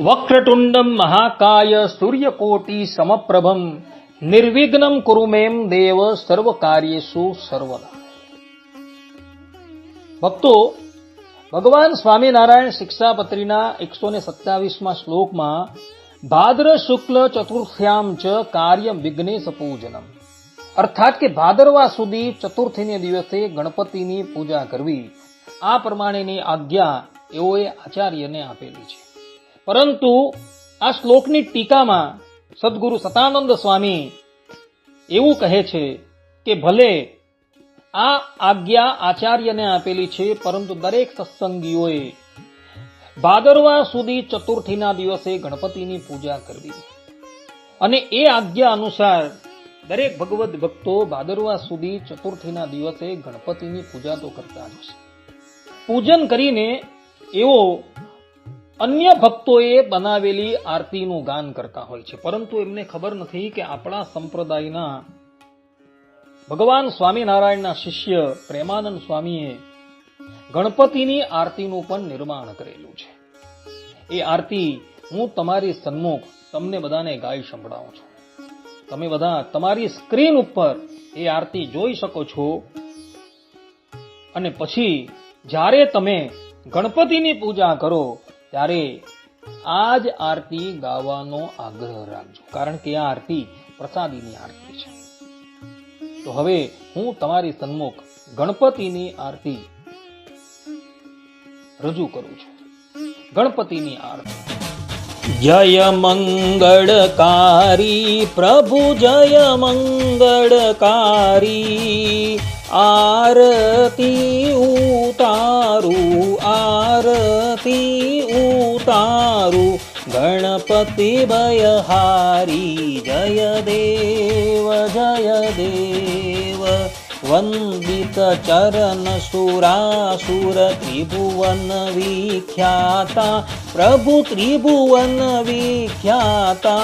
વક્રતુંડમ મહાકાય સૂર્યકોટી સમપ્રભમ નિર્વિઘ્નમ કુરુમેમ દેવ સર્વ કાર્યેષુ સર્વદા ભક્તો ભગવાન સ્વામિનારાયણ શિક્ષાપત્રીના એકસો ને સત્તાવીસમાં શ્લોકમાં ભાદ્ર શુક્લ ચતુર્થ્યામ ચ કાર્ય વિઘ્નેશ પૂજનમ અર્થાત કે ભાદરવા સુધી ચતુર્થીને દિવસે ગણપતિની પૂજા કરવી આ પ્રમાણેની આજ્ઞા એઓએ આચાર્યને આપેલી છે પરંતુ આ શ્લોકની ટીકામાં સદગુરુ સતાનંદ સ્વામી એવું કહે છે કે ભલે આ આજ્ઞા આચાર્યને આપેલી છે, પરંતુ દરેક સત્સંગીઓએ ભાદરવા સુધી ચતુર્થીના દિવસે ગણપતિની પૂજા કરવી. અને એ આજ્ઞા અનુસાર દરેક ભગવદ ભક્તો ભાદરવા સુધી ચતુર્થીના દિવસે ગણપતિની પૂજા તો કરતા જ પૂજન કરીને એવો અન્ય ભક્તોએ બનાવેલી આરતીનું ગાન કરતા હોય છે. પરંતુ એમને ખબર નથી કે આપણા સંપ્રદાયના ભગવાન સ્વામિનારાયણના શિષ્ય પ્રેમાનંદ સ્વામીએ ગણપતિની આરતીનું પણ નિર્માણ કરેલું છે. એ આરતી હું તમારી સન્મુખ તમને બધાને ગાઈ સંભળાવું છું. તમે બધા તમારી સ્ક્રીન ઉપર એ આરતી જોઈ શકો છો. અને પછી જ્યારે તમે ગણપતિની પૂજા કરો ત્યારે આ જ આરતી ગાવાનો આગ્રહ રાખજો. કારણ કે આ આરતી પ્રસાદીની આરતી છે. તો હવે હું તમારી સન્મુખ ગણપતિની આરતી રજૂ કરું છું. ગણપતિની આરતી. જય મંગળકારી, પ્રભુ જય મંગળકારી, આરતી ઉતારું, આરતી ગણપતિ ભયહારી જય દેવ वन्दितचरणसुरासुरत्रिभुवनविख्याता प्रभुत्रिभुवनविख्याता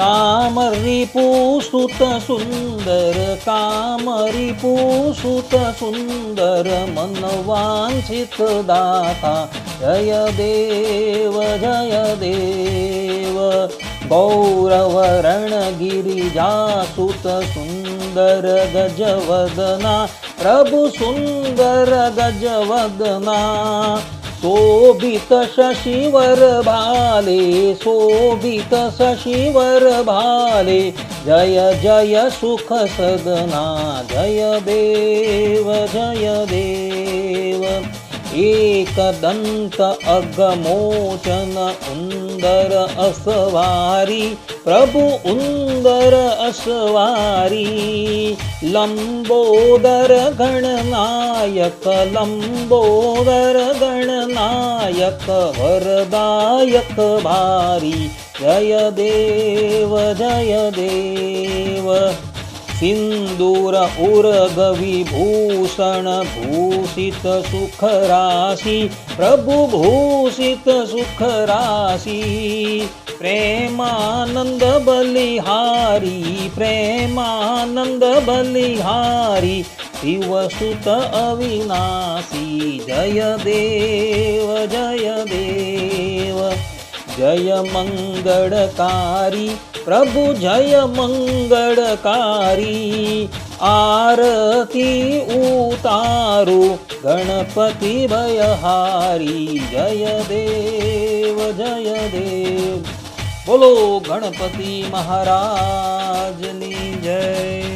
कामरिपुसुतसुन्दर कामरिपुसुतसुन्दर मनवाञ्छितदाता। जय देव जय देव। गौरवरणगिरिजासुत सुन्दर गजवदना प्रभु सुन्दर गजवदना। शोभित शशिवर भाले शोभित शशिवर भाले जय जय सुख सदना जय देव जय देव। एकदन्त अगमोचन उन्दर असवारी प्रभु उन्दर अस्वारी। लम्बोदर गणनायक लम्बोदर गणनायक वरदायक भारी। जय देव जय देव। सिन्दूर उरगविभूषण भूषित सुखरासि प्रभुभूषित सुखरासि प्रेमानन्द बलिहारी प्रेमानन्द बलिहारी दिवसुत अविनाशी। जय देव जय देव। જય મંગળકારી પ્રભુ જય મંગળકારી આરતી ઉતારું ગણપતિ ભયહારી જય દેવ જય દેવ બોલો ગણપતિ મહારાજની જય